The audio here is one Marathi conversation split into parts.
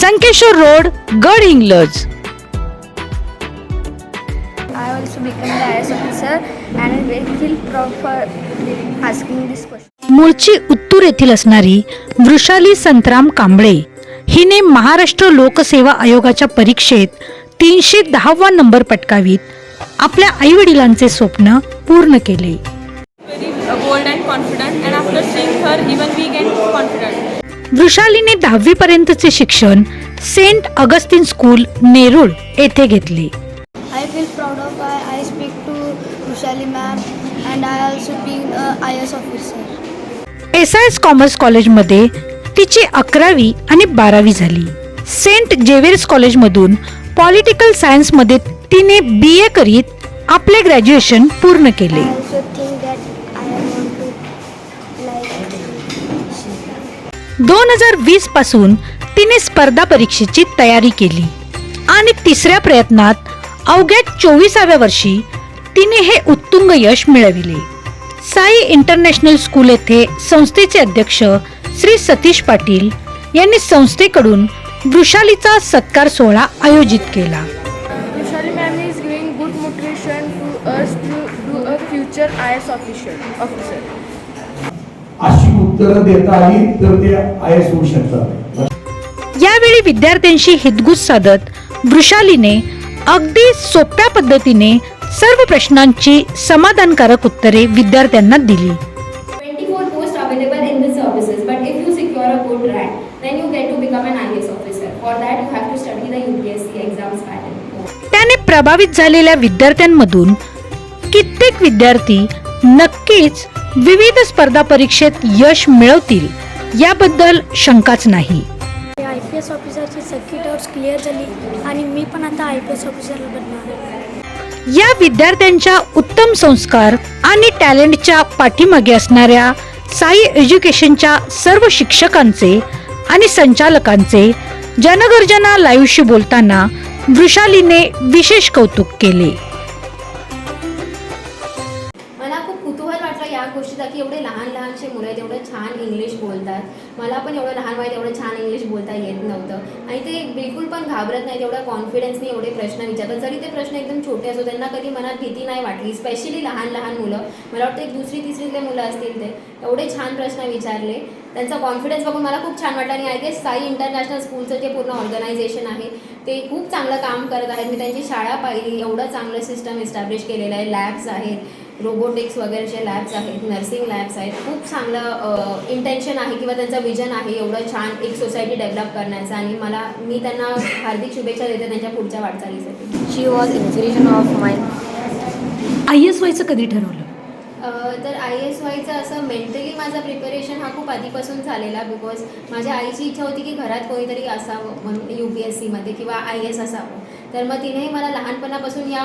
Sankeshwar road Gadhinglaj. I also become the IS officer and I will feel proud for asking this question. मूळची उत्तूर येथील असणारी वृषाली संतराम कांबळे हिने महाराष्ट्र लोकसेवा आयोगाच्या परीक्षेत तीनशे दहावा नंबर पटकावीत आपल्या आईवडिलांचे स्वप्न पूर्ण केले. वृषालीने दहावी पर्यंतचे शिक्षण सेंट अगस्टिन स्कूल नेरूळ येथे घेतले. I feel proud of I, I speak to Rushali ma'am and I also being a IS officer. S I S commerce कॉलेजमध्ये तिची अकरावी आणि बारावी झाली. सेंट जेवेर्स कॉलेजमधून पॉलिटिकल सायन्समध्ये तिने बी ए करीत आपले ग्रॅज्युएशन पूर्ण केले. दोन हजार वीसपासून तिने स्पर्धा परीक्षेची तयारी केली. आणि तिसऱ्या प्रयत्नात अवघ्या चोवीसाव्या वर्षी तिने हे उत्तुंग यश मिळविले. साई इंटरनॅशनल स्कूल येथे संस्थेचे अध्यक्ष श्री सतीश पाटील यांनी संस्थेकडून वृषालीचा सत्कार सोहळा आयोजित केला. Vishali ma'am is good motivation to us to do a future I S official officer अशी उत्तर देता येईल तर ते आयस होऊ शकतात. यावेळी विद्यार्थ्यांशी हितगुज साधत वृषालीने अगदी सोप्या पद्धतीने सर्व प्रश्नांची समाधानकारक उत्तरे विद्यार्थ्यांना दिली. त्याने प्रभावित झालेल्या विद्यार्थ्यांमधून कित्येक विद्यार्थी नक्कीच विविध स्पर्धा परीक्षेत यश मिळवतील याबद्दल शंकाच नाही. आय पी एस ऑफिसरची सगळी डाऊट्स क्लिअर झाली आणि मी पण आता आय पी एस ऑफिसर बनणार या विद्यार्थ्यांच्या उत्तम संस्कार आणि टॅलेंटच्या पाठीमागे असणाऱ्या साई एज्युकेशनच्या सर्व शिक्षकांचे आणि संचालकांचे जनगर्जना लाईव्हशी बोलताना वृषालीने विशेष कौतुक केले. मला पण एवढं लहान वयात एवढं छान इंग्लिश बोलता येत नव्हतं. आणि ते बिलकुल पण घाबरत नाहीत एवढ्या कॉन्फिडन्सने एवढे प्रश्न विचारतात. जरी ते प्रश्न एकदम छोटे असो त्यांना कधी मनात भीती नाही वाटली स्पेशली लहान लहान मुलं. मला वाटतं एक दुसरी तिसरीतले मुलं असतील ते एवढे छान प्रश्न विचारले. त्यांचा कॉन्फिडन्स बघून मला खूप छान वाटलं. आणि आय गेस साई इंटरनॅशनल स्कूलचं जे पूर्ण ऑर्गनायझेशन आहे ते खूप चांगलं काम करत आहेत. मी त्यांची शाळा पाहिली एवढं चांगलं सिस्टम इस्टॅब्लिश केलेलं आहे. लॅब्स आहेत. रोबोटिक्स वगैरेचे लॅब्स आहेत नर्सिंग लॅब्स आहेत खूप चांगलं इंटेन्शन आहे किंवा त्यांचं विजन आहे एवढं छान एक सोसायटी डेव्हलप करण्याचं आणि मला मी त्यांना हार्दिक शुभेच्छा देते त्यांच्या पुढच्या वाटचालीसाठी. She was inspiration of my I S व्हायचं कधी ठरवलं? तर आय एस व्हायचं असं मेंटली माझा प्रिपरेशन हा खूप आधीपासून झालेला बिकॉज माझ्या आईची इच्छा होती की घरात कोणीतरी असावं म्हणून यू पी एस सीमध्ये किंवा आय एस असावं. तर मग तिनेही मला लहानपणापासून या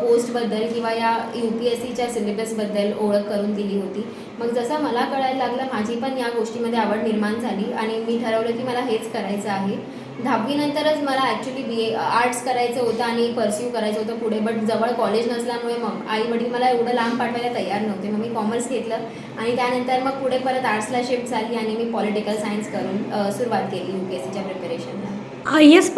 पोस्टबद्दल किंवा या यू पी एस सीच्या सिलेबसबद्दल ओळख करून दिली होती. मग जसं मला कळायला लागलं माझी पण या गोष्टीमध्ये आवड निर्माण झाली आणि मी ठरवलं की मला हेच करायचं आहे. दहावीनंतरच मला ॲक्च्युली बी ए आर्ट्स करायचं होतं आणि परस्यू करायचं होतं पुढे बट जवळ कॉलेज नसल्यामुळे मग आई वडील मला एवढं लांब पाठवायला तयार नव्हते. मग मी कॉमर्स घेतलं आणि त्यानंतर मग पुढे परत आर्ट्सला शिफ्ट झाली आणि मी पॉलिटिकल सायन्स करून सुरुवात केली यू पी एस सीच्या प्रिपरेशनला आय एस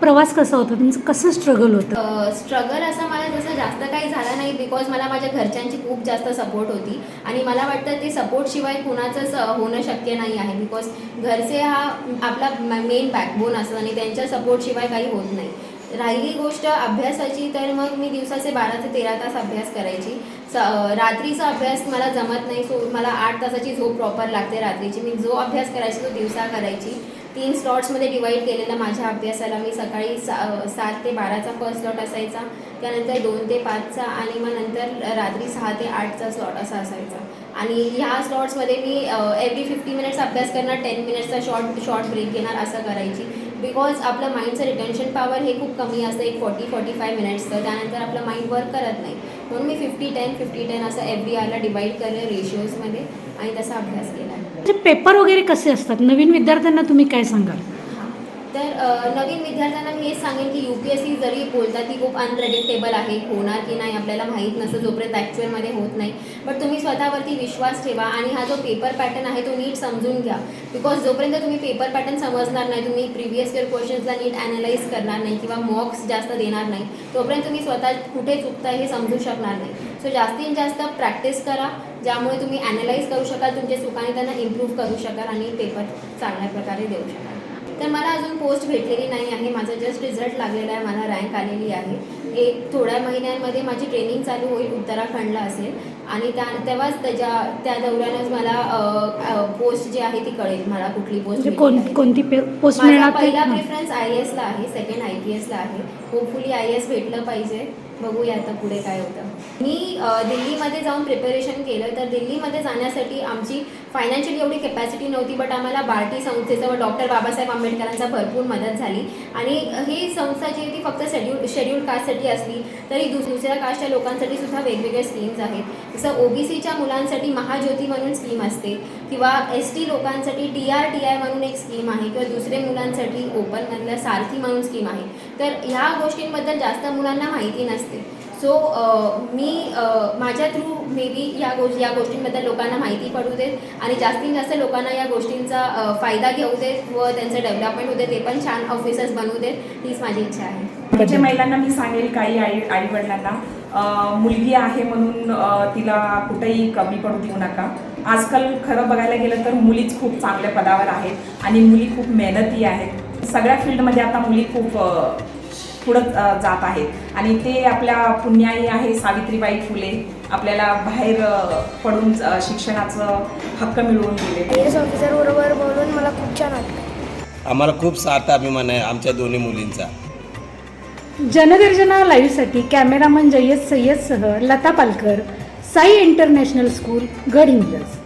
प्रवास कसा होता? तुमचं कसं स्ट्रगल होतं? स्ट्रगल असा मला जसं जास्त काही झाला नाही बिकॉज मला माझ्या घरच्यांची खूप जास्त सपोर्ट होती. आणि मला वाटतं ते सपोर्टशिवाय कुणाचंच होणं शक्य नाही आहे बिकॉज घरचे हा आपला मेन बॅकबोन असतो आणि त्यांच्या सपोर्टशिवाय काही होत नाही. राहिली गोष्ट अभ्यासाची तर मग मी दिवसाचे बारा ते तेरा तास अभ्यास करायची. स रात्रीचा अभ्यास मला जमत नाही सो मला आठ तासाची झोप प्रॉपर लागते रात्रीची. मी जो अभ्यास करायची तो दिवसा करायची. तीन स्लॉट्समध्ये डिवाईड केलेलं माझ्या अभ्यासाला. मी सकाळी सा सात ते बाराचा फर्स्ट स्लॉट असायचा त्यानंतर दोन ते पाचचा आणि मग नंतर रात्री सहा ते आठचा स्लॉट असा असायचा. आणि ह्या स्लॉट्समध्ये मी एव्हरी फिफ्टी मिनिट्स अभ्यास करणार टेन मिनिट्सचा शॉर्ट शॉर्ट ब्रेक घेणार असं करायची. बिकॉज आपलं माइंडचं रिटेन्शन पॉवर हे खूप कमी असतं एक फॉर्टी फॉर्टी फाय मिनिट्सचं त्यानंतर आपलं माइंड वर्क करत नाही. म्हणून मी फिफ्टी टेन फिफ्टी टेन असं एव्हरी आरला डिवाईड करेल रेशिओजमध्ये आणि तसा अभ्यास केला म्हणजे पेपर वगैरे कसे असतात? नवीन विद्यार्थ्यांना तुम्ही काय सांगाल? तर नवीन विद्यार्थ्यांना मी हेच सांगेन की यू पी एस सी जरी बोलतात ती खूप अनप्रेडिक्टेबल आहे होणार की नाही आपल्याला माहीत नसतं जोपर्यंत ॲक्च्युअलमध्ये होत नाही. बट तुम्ही स्वतःवरती विश्वास ठेवा आणि हा जो पेपर पॅटर्न आहे तो नीट समजून घ्या. बिकॉज जोपर्यंत तुम्ही पेपर पॅटर्न समजणार नाही तुम्ही प्रिव्हियस इयर क्वेश्चन्सला नीट ॲनालाइज करणार नाही किंवा मॉक्स जास्त देणार नाही तोपर्यंत तुम्ही स्वतः कुठे चुकता हे समजू शकणार नाही. सो जास्तीत जास्त प्रॅक्टिस करा ज्यामुळे तुम्ही ॲनालाइज करू शकाल तुमच्या चुकाने त्यांना इम्प्रूव्ह करू शकाल आणि पेपर चांगल्या प्रकारे देऊ शकाल. तर मला अजून पोस्ट भेटलेली नाही आहे. माझा जस्ट रिझल्ट लागलेला आहे. मला रँक आलेली आहे. एक थोड्या महिन्यांमध्ये माझी ट्रेनिंग चालू होईल उत्तराखंडला असेल. आणि त्या तेव्हाच त्याच्या त्या दौऱ्यानंच मला पोस्ट जी आहे ती कळेल. मला कुठली पोस्ट म्हणजे कोण कोणती पोस्ट मिळणार पहिला. प्रेफरन्स आय एसला आहे. सेकंड आय पी एसला आहे. होपफुली आय एस भेटलं पाहिजे. बघूया आता पुढे काय होतं. मी दिल्लीमध्ये जाऊन प्रिपरेशन केलं. तर दिल्लीमध्ये जाण्यासाठी आमची फायनान्शियली एवढी कॅपॅसिटी नव्हती बट आम्हाला बार्टी संस्थेचं व डॉक्टर बाबासाहेब आंबेडकरांचा भरपूर मदत झाली. आणि ही संस्था जी ती फक्त शेड्यूल शेड्यूल कास्टसाठी असली तरी दुस दुसऱ्या कास्टच्या लोकांसाठी सुद्धा वेगवेगळ्या स्कीम्स आहेत. जसं ओबीसीच्या मुलांसाठी महाज्योती म्हणून स्कीम असते किंवा एस टी लोकांसाठी टी आर टी आय म्हणून एक स्कीम आहे किंवा दुसरे मुलांसाठी ओपनमधलं सारथी म्हणून स्कीम आहे. तर ह्या गोष्टींबद्दल जास्त मुलांना माहिती नसते. सो uh, मी uh, माझ्या थ्रू मे बी या गोष्टी या गोष्टींबद्दल लोकांना माहिती पडू देत आणि जास्तीत जास्त लोकांना या गोष्टींचा uh, फायदा घेऊ देत व त्यांचं डेव्हलपमेंट होऊ देत ते पण छान ऑफिसर्स बनवू देत हीच माझी इच्छा आहे. म्हणजे महिलांना मी सांगेल काही आई आई वडिलांना मुलगी आहे म्हणून तिला कुठेही कमी पडू देऊ नका. आजकाल खरं बघायला गेलं तर मुलीच खूप चांगल्या पदावर आहेत आणि मुली खूप मेहनती आहेत. सगळ्या फील्डमध्ये आता मुली खूप पुढं जात आहेत आणि ते आपल्या पुण्याई आहे सावित्रीबाई फुले. आपल्याला बाहेर पडून शिक्षणाचं हक्क मिळवून दिले एस ऑफिसर बरोबर बोलून मला खूप छान वाटतं आम्हाला खूप सार्थ अभिमान आहे आमच्या दोन्ही मुलींचा. जनगर्जना लाईव्हसाठी कॅमेरामन जय्यद सय्यदसह लता पालकर साई इंटरनॅशनल स्कूल गडहिंग्लज